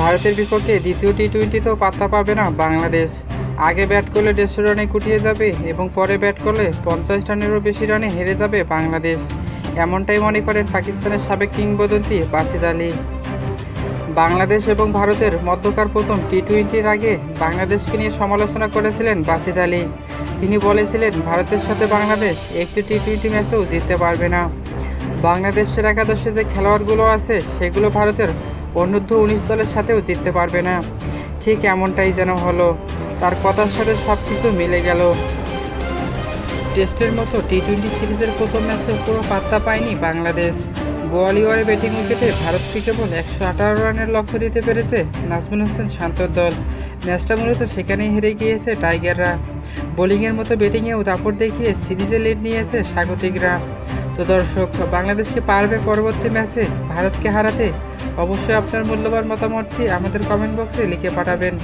ভারতের বিপক্ষে দ্বিতীয় টি টোয়েন্টিতেও পাত্তা পাবে না বাংলাদেশ। আগে ব্যাট করলে দেড়শো রানে কুটিয়ে যাবে এবং পরে ব্যাট করলে পঞ্চাশ রানেরও বেশি রানে হেরে যাবে বাংলাদেশ। এমনটাই মনে করেন পাকিস্তানের সাবেক কিংবদন্তি বাসিদ আলী। বাংলাদেশ এবং ভারতের মধ্যকার প্রথম টি টোয়েন্টির আগে বাংলাদেশকে নিয়ে সমালোচনা করেছিলেন বাসিদ আলী। তিনি বলেছিলেন, ভারতের সাথে বাংলাদেশ একটি টি টোয়েন্টি ম্যাচেও জিততে পারবে না। বাংলাদেশের একাদশে যে খেলোয়াড়গুলো আছে, সেগুলো ভারতের অনূর্ধ্ব উনিশ দলের সাথেও জিততে পারবে না। ঠিক এমনটাই যেন হলো। তার কথার সাথে সব কিছু মিলে গেল। টেস্টের মতো টি টোয়েন্টি সিরিজের প্রথম ম্যাচে পুরো পাত্তা পায়নি বাংলাদেশ। গোয়ালিয়রে ব্যাটিং উইকেটে ভারতকে কেবল একশো আঠারো রানের লক্ষ্য দিতে পেরেছে? নাজমুল হোসেন শান্তর দল। ম্যাচটা মূলত সেখানেই হেরে গিয়েছে টাইগাররা। বোলিংয়ের মতো ব্যাটিংয়েও দাপট দেখিয়ে সিরিজে লিড নিয়েছে স্বাগতিকরা। তো দর্শক বাংলাদেশকে পারবে পরবর্তী ম্যাচে? ভারতকে হারাতে? অবশ্যই আপনার মূল্যবান মতামতটি আমাদের কমেন্ট বক্সে লিখে পাঠাবেন।